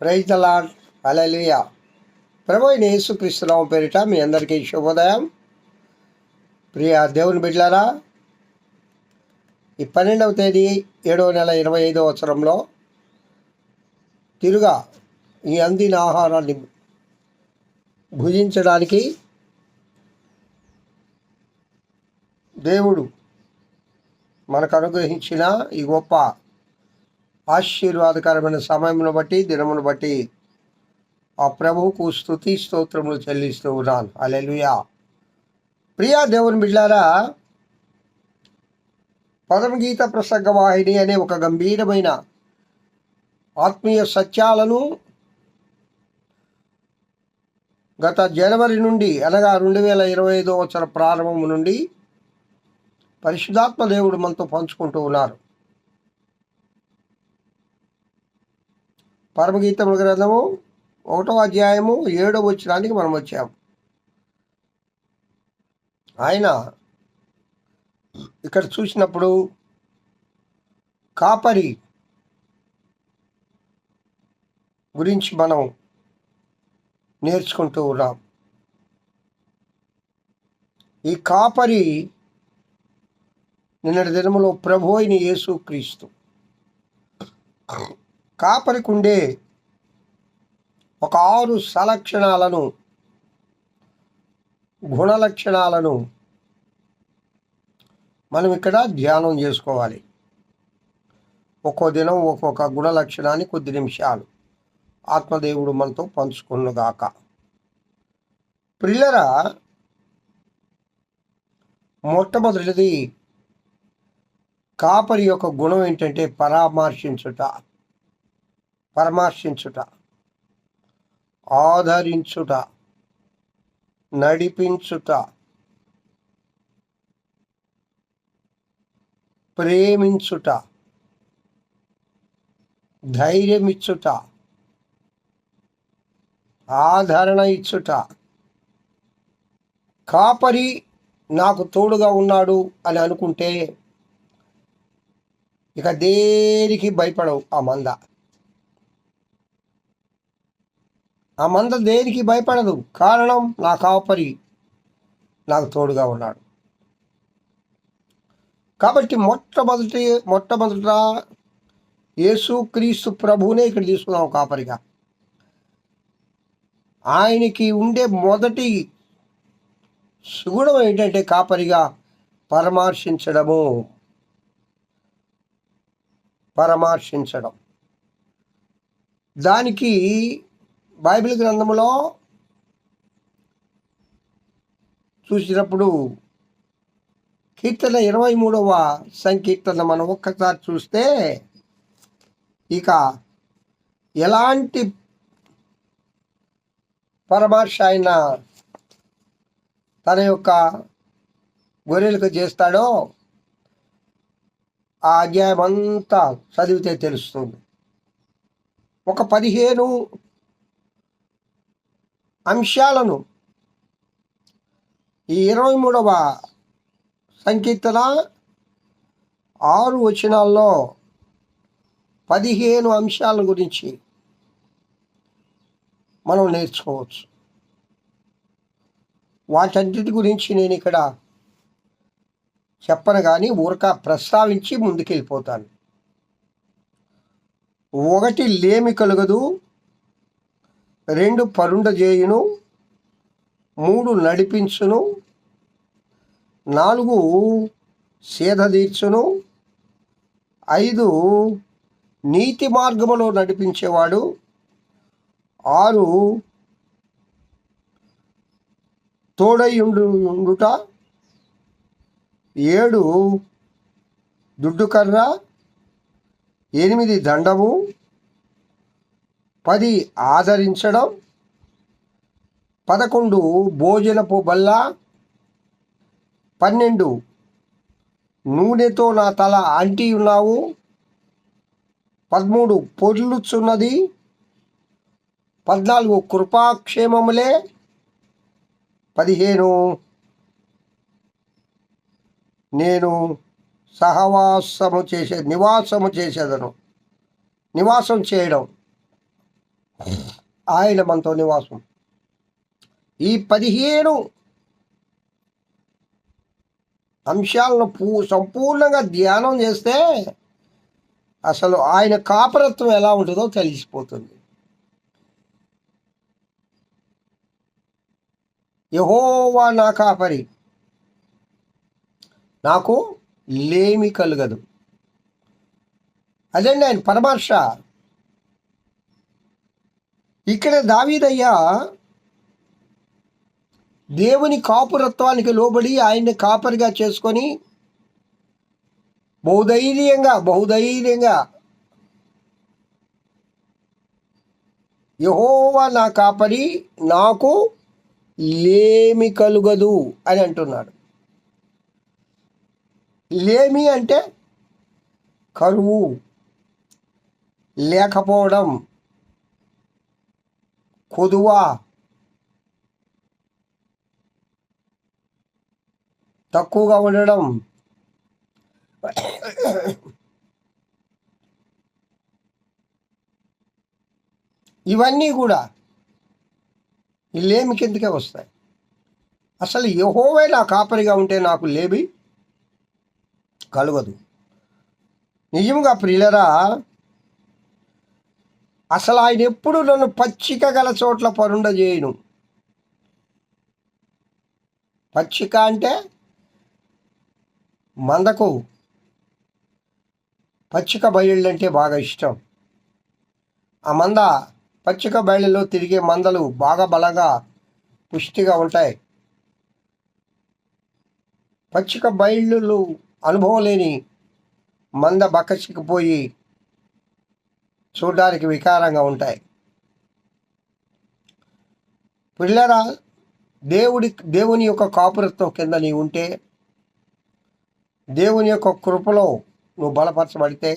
ప్రైతలాడ్ the అలలియ ప్రభు అయిన పేరిట మీ అందరికీ శుభోదయం. ప్రియ దేవుని బిడ్లారా ఈ పన్నెండవ తేదీ ఏడవ నెల ఇరవై ఐదవ సంవత్సరంలో తిరుగా ఈ అందిన ఆహారాన్ని భుజించడానికి దేవుడు మనకు అనుగ్రహించిన ఈ గొప్ప ఆశీర్వాదకరమైన సమయమును బట్టి దినమును బట్టి. ఆ ప్రభువుకు స్థుతి స్తోత్రములు చెల్లిస్తూ ఉన్నాను. అలెలుయా ప్రియా దేవుని బిడ్డారా పదమగీత ప్రసంగ వాహిని అనే ఒక గంభీరమైన ఆత్మీయ సత్యాలను గత జనవరి నుండి అనగా రెండు వేల ఇరవై ఐదో సంవత్సర ప్రారంభం నుండి పరిశుధాత్మ దేవుడు మనతో పంచుకుంటూ ఉన్నారు. పరమగీతముల గ్రంథము ఒకటో అధ్యాయము ఏడో వచ్చినానికి మనం వచ్చాము. ఆయన ఇక్కడ చూసినప్పుడు కాపరి గురించి మనం నేర్చుకుంటూ ఉన్నాం. ఈ కాపరి నిన్నటి దినములో ప్రభు అయిన యేసు క్రీస్తు కాపరికుండే ఒక ఆరు సలక్షణాలను గుణలక్షణాలను మనం ఇక్కడ ధ్యానం చేసుకోవాలి. ఒక్కో దినం ఒక్కొక్క గుణ లక్షణాన్ని కొద్ది నిమిషాలు ఆత్మదేవుడు మనతో పంచుకున్నగాక ప్రిల్లర మొట్టమొదటిది కాపరి యొక్క గుణం ఏంటంటే పరామర్శించుట. పరామర్శించుట ఆదరించుట నడిపించుట ప్రేమించుట ధైర్యమిచ్చుట ఆదరణ ఇచ్చుట. కాపరి నాకు తోడుగా ఉన్నాడు అని అనుకుంటే ఇక దేనికి భయపడవు ఆ మంద. ఆ మంద దేనికి భయపడదు? కారణం నా కాపరి నాకు తోడుగా ఉన్నాడు. కాబట్టి మొట్టమొదటి మొట్టమొదట యేసు క్రీస్తు ప్రభువునే ఇక్కడ తీసుకున్నాం కాపరిగా. ఆయనకి ఉండే మొదటి సుగుణం ఏంటంటే కాపరిగా పరామర్శించడము. పరామర్శించడం. దానికి బైబిల్ గ్రంథంలో చూసినప్పుడు కీర్తన ఇరవై మూడవ సంకీర్తన మనం ఒక్కసారి చూస్తే ఇక ఎలాంటి పరమార్శ ఆయన తన యొక్క గొర్రెలకు చేస్తాడో ఆ అధ్యాయం అంతా చదివితే తెలుస్తుంది. ఒక పదిహేను అంశాలను ఈ ఇరవై మూడవ సంకీర్తన ఆరు వచనాల్లో పదిహేను అంశాల గురించి మనం నేర్చుకోవచ్చు. వాటన్నిటి గురించి నేను ఇక్కడ చెప్పను కానీ ఊరక ప్రస్తావించి ముందుకెళ్ళిపోతాను. ఒకటి లేమి కలగదు రెండు పరుండ చేయును మూడు నడిపించును నాలుగు సేదదీర్చును ఐదు నీతి మార్గములో నడిపించేవాడు ఆరు తోడయుండుట ఏడు దుడ్డుకర్ర ఎనిమిది దండము పది ఆదరించడం పదకొండు భోజనపు బల్ల పన్నెండు నూనెతో నా తల అంటి ఉన్నావు పదమూడు పొర్లుచున్నది పద్నాలుగు కృపాక్షేమములే పదిహేను నేను సహవాసము చేసే నివాసము చేసేదను. నివాసం చేయడం. ఆయన మనతో నివాసం. ఈ పదిహేను అంశాలను పూ సంపూర్ణంగా ధ్యానం చేస్తే అసలు ఆయన కాపరత్వం ఎలా ఉంటుందో తెలిసిపోతుంది. యహోవా నా కాపరి. నాకు లేమి కలగదు. అదండి ఆయన పరమర్శ ఇక్కడ దావీదయ్య దేవుని కాపురత్వానికి లోబడి ఆయన్ని కాపరిగా చేసుకొని బహుధైర్యంగా బహుధైర్యంగా యహోవా నా కాపరి నాకు లేమి కలుగదు అని అంటున్నాడు. లేమి అంటే కరువు లేకపోవడం. కొదువా? తక్కువగా ఉండడం. ఇవన్నీ కూడా ఈ లేమి కిందకే వస్తాయి? అసలు యహోవే నా కాపరిగా ఉంటే నాకు లేబి కలగదు. నిజంగా ప్రియులరా అసలు ఆయన ఎప్పుడు నన్ను పచ్చిక గల చోట్ల పరుండ చేయను పచ్చిక అంటే మందకు పచ్చిక బయళ్ళు అంటే బాగా ఇష్టం. ఆ మంద పచ్చిక బయళ్ళలో తిరిగే మందలు బాగా బలంగా పుష్టిగా ఉంటాయి. పచ్చిక బయళ్ళు అనుభవం లేని మంద బక్కచిక్కిపోయి చూడడానికి వికారంగా ఉంటాయి. పిల్లరా దేవుడి దేవుని యొక్క కాపురత్వం కింద నీ ఉంటే దేవుని యొక్క కృపలో నువ్వు బలపరచబడితే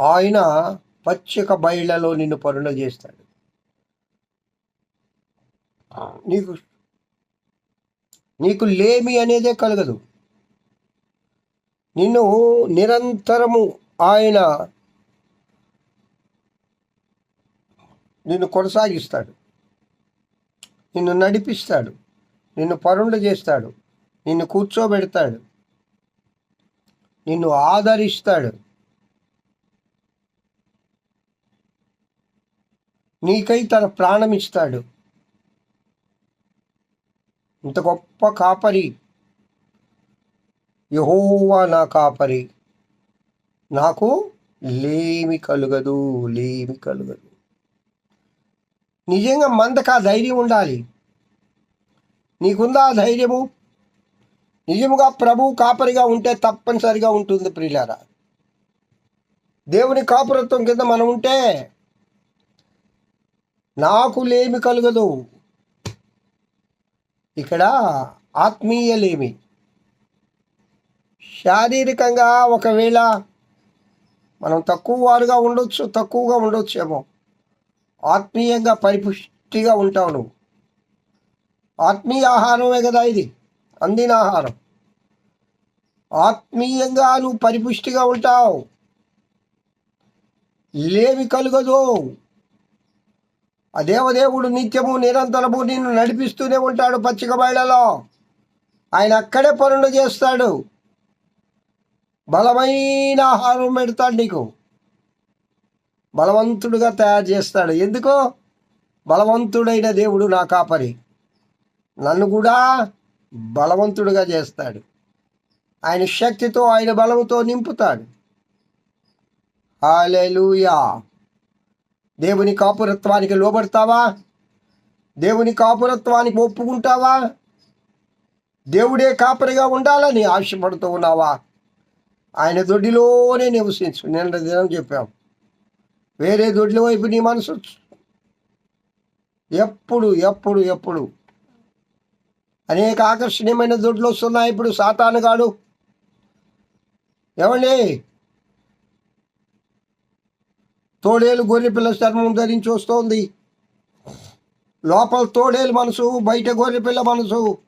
ఆయన పచ్చిక బయళ్ళలో నిన్ను పరుణ చేస్తాడు. నీకు నీకు లేమి అనేదే కలగదు. నిన్ను నిరంతరము ఆయన నిన్ను కొనసాగిస్తాడు. నిన్ను నడిపిస్తాడు. నిన్ను పరుండు చేస్తాడు. నిన్ను కూర్చోబెడతాడు. నిన్ను ఆదరిస్తాడు. నీకై తన ప్రాణం ఇస్తాడు. ఇంత గొప్ప కాపరి. యహోవా నా కాపరి. నాకు లేమి కలుగదు లేమి కలుగదు. నిజంగా మందకు ఆ ధైర్యం ఉండాలి. నీకుందా ఆ ధైర్యము? నిజముగా ప్రభు కాపరిగా ఉంటే తప్పనిసరిగా ఉంటుంది ప్రియులారా. దేవుని కాపురత్వం కింద మనం ఉంటే నాకు లేమి కలగదు. ఇక్కడ ఆత్మీయలేమి. శారీరకంగా ఒకవేళ మనం తక్కువ వారుగా ఉండొచ్చు తక్కువగా ఉండొచ్చేమో. ఆత్మీయంగా పరిపుష్టిగా ఉంటావు నువ్వు. ఆత్మీయ ఆహారమే కదా ఇది. అందిన ఆహారం. ఆత్మీయంగా నువ్వు పరిపుష్టిగా ఉంటావు. లేమి కలుగదు. ఆ దేవదేవుడు నిత్యము నిరంతరము నిన్ను నడిపిస్తూనే ఉంటాడు పచ్చిక బయలలో. ఆయన అక్కడే పనులు చేస్తాడు. బలమైన ఆహారం పెడతాడు నీకు. బలవంతుడుగా తయారు చేస్తాడు. ఎందుకో? బలవంతుడైన దేవుడు నా కాపరి. నన్ను కూడా బలవంతుడుగా చేస్తాడు. ఆయన శక్తితో ఆయన బలముతో నింపుతాడు. హాలెలూయా దేవుని కాపురత్వానికి లోబడతావా? దేవుని కాపురత్వానికి ఒప్పుకుంటావా? దేవుడే కాపరిగా ఉండాలని ఆశపడుతూ ఉన్నావా? ఆయన దొడ్డిలోనే నివసించు. నిన్న దినం చెప్పాం వేరే దొడ్ల వైపు నీ మనసు ఎప్పుడు ఎప్పుడు ఎప్పుడు. అనేక ఆకర్షణీయమైన దొడ్లు వస్తున్నాయి ఇప్పుడు సాతానుగాడు ఏమండి తోడేలు గొర్రె పిల్ల చర్మం ధరించి వస్తోంది. లోపల తోడేలు మనసు బయట గొర్రె పిల్ల మనసు.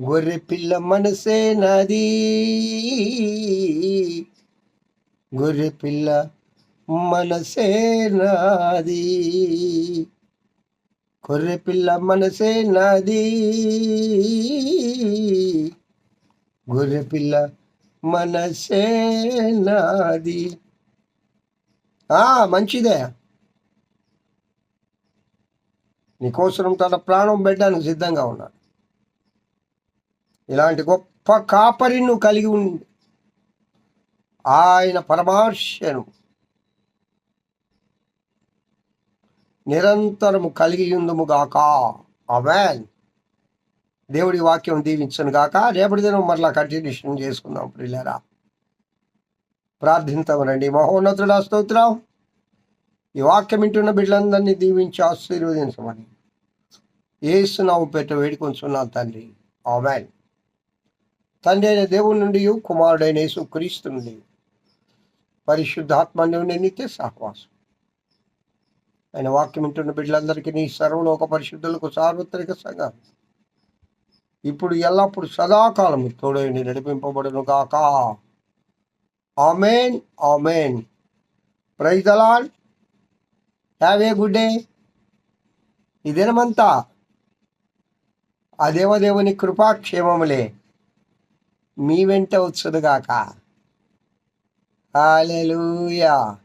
గొర్రె పిల్ల మనసే నది. గొర్రె పిల్ల మనసే నాది గొర్రె పిల్ల మనసే నాది గొర్రె పిల్ల మనసే నాది ఆ, మంచిదే. నీకోసం తన ప్రాణం పెట్టడానికి సిద్ధంగా ఉన్నాడు ఇలాంటి గొప్ప కాపరి కలిగి ఉండి. ఆయన పరమార్శను నిరంతరము కలిగి ఉందముగాక గాక దేవుడి వాక్యం దీవించను గాక. రేపటి దినం మరలా కంటిన్యూషన్ చేసుకుందాం ప్రియులారా. ప్రార్థించమనండి. మహోన్నతుడా స్తోత్రం. ఈ వాక్యం వింటున్న బిడ్డలందరినీ దీవించి ఆశీర్వదించమని. ఏసునావు పెట్ట వేడుకొంచున్నాను తండ్రి. ఆమెన్. తండ్రి అయిన దేవుడి నుండి కుమారుడైన యేసు క్రీస్తు నుండి పరిశుద్ధాత్మ నిత్య సహవాసం. ఆయన వాక్యం వింటున్న బిడ్డలందరికీ నీ సర్వలోక పరిశుద్ధులకు సార్వత్రిక సంఘం ఇప్పుడు ఎల్లప్పుడు సదాకాలము తోడైండి నడిపింపబడును కాక amen amen. Praise the Lord have a good day. ఈ దినమంతా ఆ దేవదేవుని కృపాక్షేమములే మీ వెంట వచ్చుదుగాక. హాలెలూయా